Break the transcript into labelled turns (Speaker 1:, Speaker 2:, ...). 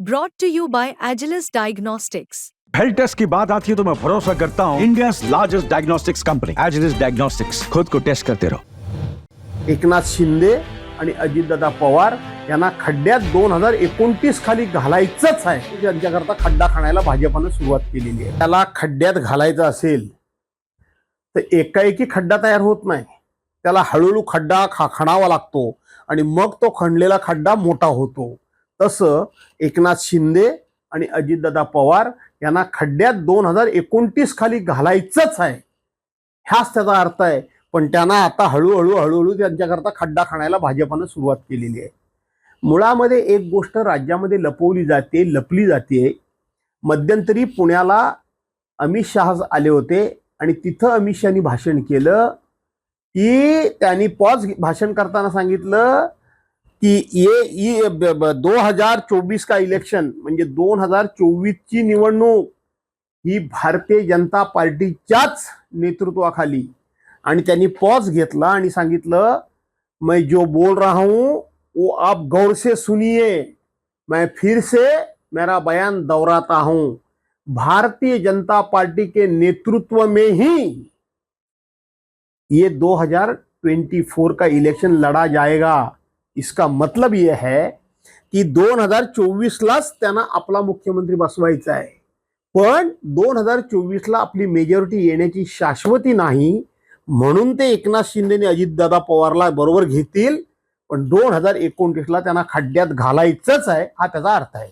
Speaker 1: Brought to you by Agilus Diagnostics.
Speaker 2: Health test की बात आती है तो मैं भरोसा करता हूँ India largest diagnostics company Agilus Diagnostics खुद को टेस्ट करते रहो
Speaker 3: एकनाथ शिंदे आणि अजितदादा पवार यांना खड्ड्यात दोन हजार एकोणतीस खाली घालायचंच आहे. त्यांच्याकरता खड्डा खाण्याला भाजपानं सुरुवात केलेली आहे. त्याला खड्ड्यात घालायचं असेल तर एकाएकी खड्डा तयार होत नाही. त्याला हळूहळू खड्डा खा खणावा लागतो आणि मग तो खणलेला खड्डा मोठा होतो. तसं एकनाथ शिंदे आणि अजितदादा पवार यांना खड्ड्यात दोन हजार एकोणतीस खाली घालायचंच आहे. ह्याच त्याचा अर्थ आहे. पण त्यांना आता हळूहळू हळूहळू त्यांच्याकरता खड्डा खाण्याला भाजपानं सुरुवात केलेली आहे. मुळामध्ये एक गोष्ट राज्यामध्ये लपवली जाते लपली जाते. मध्यंतरी पुण्याला अमित शहा आले होते आणि तिथं अमित शहानी भाषण केलं. की त्यांनी पॉज भाषण करताना सांगितलं की ये ये दो हज़ार चोवीस का इलेक्शन दोन हज़ार चोवीसची निवडणूक ही भारतीय जनता पार्टीच्याच नेतृत्वाखाली. आणि त्यांनी पॉज घेतला आणि सांगितलं, मैं जो बोल रहा हूँ, वो आप गौर से सुनिए. मैं फिर से मेरा बयान दोहराता हूँ. भारतीय जनता पार्टी के नेतृत्व में ही ये 2024 का इलेक्शन लड़ा जाएगा। इसका मतलब ये है की दोन हजार चोवीसलाच त्यांना आपला मुख्यमंत्री बसवायचा आहे. पण दोन हजार चोवीसला आपली मेजॉरिटी येण्याची शाश्वती नाही म्हणून ते एकनाथ शिंदेने अजितदादा पवारला बरोबर घेतील पण दोन हजार एकोणतीसला त्यांना खड्ड्यात घालायचंच आहे हा त्याचा अर्थ आहे.